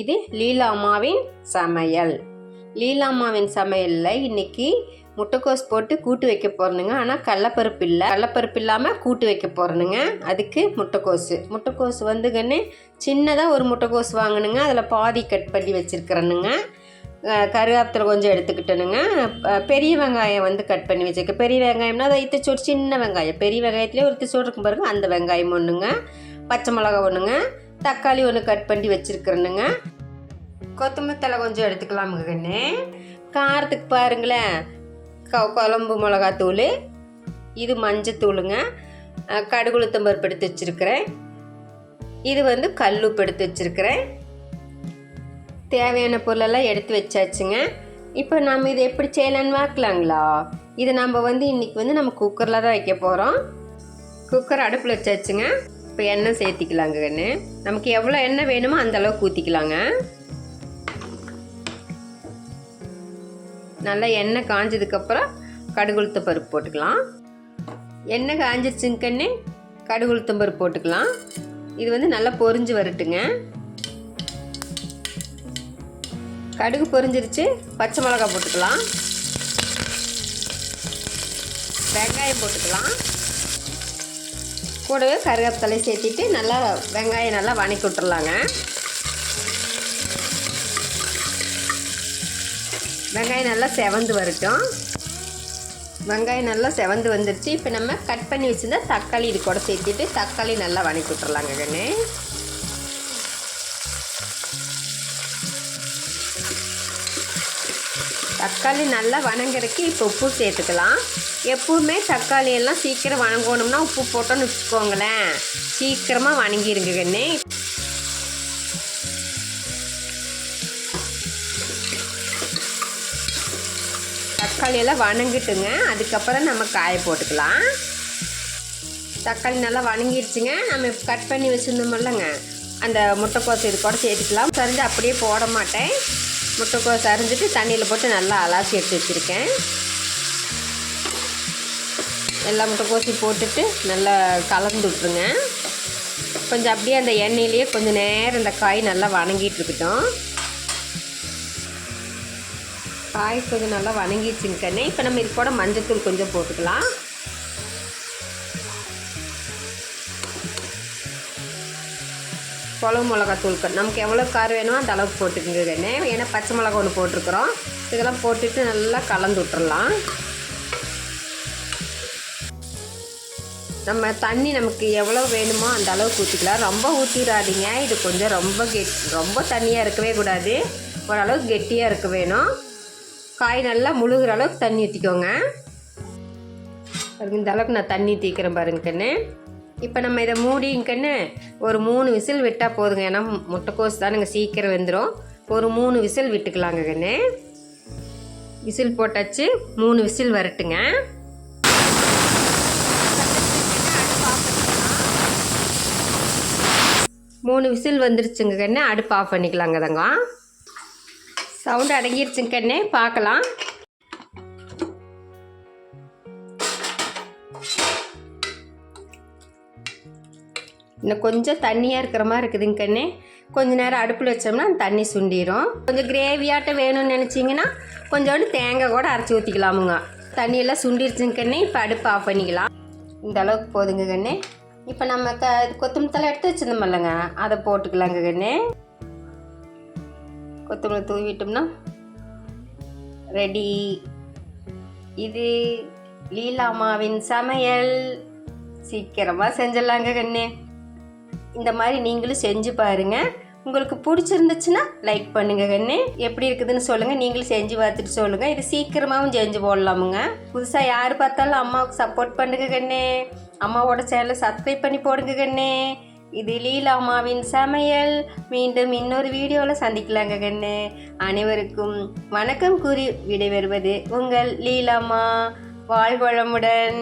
இது லீலா அம்மாவின் சமையல். லீலா அம்மாவின் சமையலில் இன்னைக்கு முட்டைக்கோஸ் போட்டு கூட்டு வைக்க போகிறனுங்க ஆனால் கடலப்பருப்பு இல்லை. கடலப்பருப்பு இல்லாமல் கூட்டு வைக்க போகிறனுங்க அதுக்கு முட்டைக்கோஸு. முட்டைக்கோஸ் வந்துங்கன்னு சின்னதாக ஒரு முட்டைக்கோஸ் வாங்கணுங்க. அதில் பாதி கட் பண்ணி வச்சுருக்கிறேனுங்க. கருவேப்பிலை கொஞ்சம் எடுத்துக்கிட்டனுங்க. பெரிய வெங்காயம் வந்து கட் பண்ணி வச்சுருக்கேன். பெரிய வெங்காயம்னா அதை இத்தச்சோடு சின்ன வெங்காயம். பெரிய வெங்காயத்துலேயே ஒரு இத்தச்சோடு இருக்கும் பாருங்கள் அந்த வெங்காயம் ஒன்றுங்க பச்சை மிளகா ஒன்றுங்க தக்காளி ஒன்று கட் பண்ணி வச்சுருக்குறேனுங்க. கொத்தமல்லி தலை கொஞ்சம் எடுத்துக்கலாமுங்க கண்ணு காரத்துக்கு பாருங்களேன். க குழம்பு மிளகாத்தூள் இது மஞ்சத்தூளுங்க. கடுகுளுத்தம்பருப்பு பருப்பு எடுத்து வச்சுருக்கிறேன். இது வந்து கல்லுப்பு எடுத்து வச்சுருக்கிறேன். தேவையான பொருளெல்லாம் எடுத்து வச்சாச்சுங்க. இப்போ நம்ம இதை எப்படி செய்யலான்னு பார்க்கலாங்களா? இது நம்ம வந்து இன்றைக்கி வந்து நம்ம குக்கரில் தான் வைக்க போகிறோம் குக்கர் அடுப்பில் வச்சாச்சுங்க. இப்போ எண்ணெய் சேர்த்திக்கலாங்க கண்ணு. நமக்கு எவ்வளோ எண்ணெய் வேணுமோ அந்த அளவுக்கு ஊற்றிக்கலாங்க நல்லா எண்ணெய் காஞ்சதுக்கப்புறம் கடுகுளுத்த பருப்பு போட்டுக்கலாம். எண்ணெய் காஞ்சிருச்சுங்க கண்ணு. கடுகுளுத்தம் பருப்பு போட்டுக்கலாம். இது வந்து நல்லா பொறிஞ்சு வரட்டுங்க. கடுகு பொரிஞ்சிருச்சு பச்சை மிளகாய் போட்டுக்கலாம். வெங்காயம் போட்டுக்கலாம். கூடவே கருவேப்பிலை சேர்த்திட்டு நல்லா வெங்காயம் நல்லா வணக்கி விட்டுறலாங்க வெங்காயம் நல்லா செவந்து வரட்டும். வெங்காயம் நல்லா செவந்து வந்துருச்சு. இப்போ நம்ம கட் பண்ணி வச்சுருந்தா தக்காளி இது கூட சேர்த்திட்டு தக்காளி நல்லா வணக்கி விட்டுறலாங்க கண்ணு. தக்காளி நல்லா வணங்குறதுக்கு இப்போ உப்பு சேர்த்துக்கலாம். எப்பவுமே தக்காளி எல்லாம் சீக்கிரம் வணங்கணும்னா உப்பு போட்டோன்னு வச்சுக்கோங்களேன். சீக்கிரமாக வணங்கிருங்க கண்ணே. தக்காளி எல்லாம் வணங்கிட்டுங்க. அதுக்கப்புறம் நம்ம காய போட்டுக்கலாம். தக்காளி நல்லா வணங்கிடுச்சுங்க நம்ம கட் பண்ணி வச்சுருந்தோம்லங்க அந்த முட்டைக்கோசு இது கூட சேர்த்துக்கலாம். சரிஞ்சு அப்படியே போட மாட்டேன். முட்டைக்கோஸ் அரிஞ்சிட்டு தண்ணியில் போட்டு நல்லா அலாசி எடுத்து வச்சுருக்கேன். எல்லா முட்டைக்கோசையும் போட்டுட்டு நல்லா கலந்து விட்ருங்க கொஞ்சம் அப்படியே அந்த எண்ணெயிலேயே கொஞ்சம் நேரம் இந்த காய் நல்லா வணங்கிட்டு இருக்கட்டும். காய் கொஞ்சம் நல்லா வணங்கிடுச்சுங்க கண்ணே இப்போ நம்ம இது கூட மஞ்சத்தூள் கொஞ்சம் போட்டுக்கலாம். குழம்பு மிளகாத்தூள் நமக்கு எவ்வளோ காரம் வேணுமோ அந்த அளவுக்கு போட்டுக்கோங்க ஏன்னா பச்சை மிளகா ஒன்று போட்டிருக்கிறோம். இதெல்லாம் போட்டுட்டு நல்லா கலந்து விட்டுறலாம். நம்ம தண்ணி நமக்கு எவ்வளோ வேணுமோ அந்த அளவுக்கு ஊற்றிக்கலாம் ரொம்ப ஊற்றிடாதீங்க இது கொஞ்சம் ரொம்ப கெட் ரொம்ப தண்ணியாக இருக்கவே கூடாது. ஓரளவுக்கு கெட்டியாக இருக்க வேணும். காய் நல்லா முழுகிற அளவுக்கு தண்ணி ஊற்றிக்கோங்க இந்த அளவுக்கு நான் தண்ணி தீக்கிறேன் பாருங்க இப்போ நம்ம இதை மூடிங்கன்னு கண்ணு ஒரு மூணு விசில் விட்டால் போதுங்க. ஏன்னா முட்டைக்கோஸ் தானுங்க சீக்கிரம் வெந்துடும் ஒரு மூணு விசில் விட்டுக்கலாங்க கண்ணு. விசில் போட்டாச்சு. மூணு விசில் வரட்டுங்க. மூணு விசில் வந்துருச்சுங்க கண்ணு. அடுப்பு ஆஃப் பண்ணிக்கலாங்க தங்க. சவுண்டு அடங்கிருச்சுங்க கண்ணு. பார்க்கலாம். இன்னும் கொஞ்சம் தண்ணியாக இருக்கிற மாதிரி இருக்குதுங்க கண்ணே. கொஞ்ச நேரம் அடுப்பில் வச்சோம்னா அந்த தண்ணி சுண்டிடும் கொஞ்சம் கிரேவியாட்டம் வேணும்னு நினச்சிங்கன்னா கொஞ்சோண்டு தேங்காய் கூட அரைச்சி ஊற்றிக்கலாமுங்க தண்ணியெல்லாம் சுண்டிருச்சுங்க கண்ணே. இப்போ அடுப்பு ஆஃப் பண்ணிக்கலாம். இந்த அளவுக்கு போதுங்க கண்ணே. இப்போ நம்ம க கொத்தமல்லி தலை எடுத்து வச்சிருந்தோம்லங்க அதை போட்டுக்கலாங்க கண்ணே. கொத்தமல்லி தூவிட்டோம்னா ரெடி இது லீலாமாவின் சமையல். சீக்கிரமாக செஞ்சிடலாங்க கண்ணே. இந்த மாதிரி நீங்களும் செஞ்சு பாருங்க. உங்களுக்கு பிடிச்சிருந்துச்சுன்னா லைக் பண்ணுங்க கண்ணு. எப்படி இருக்குதுன்னு சொல்லுங்க. நீங்களும் செஞ்சு பார்த்துட்டு சொல்லுங்க. இது சீக்கிரமாகவும் செஞ்சு போடலாமுங்க. புதுசாக யார் பார்த்தாலும் அம்மாவுக்கு சப்போர்ட் பண்ணுங்க கண்ணு. அம்மாவோட சேனலை சப்ஸ்கிரைப் பண்ணி போடுங்க கண்ணு. இது லீலா அம்மாவின் சமையல். மீண்டும் இன்னொரு வீடியோவில் சந்திக்கலாங்க கண்ணு. அனைவருக்கும் வணக்கம் கூறி விடைபெறுவது உங்கள் லீலாம்மா வாழ்வளமுடன்.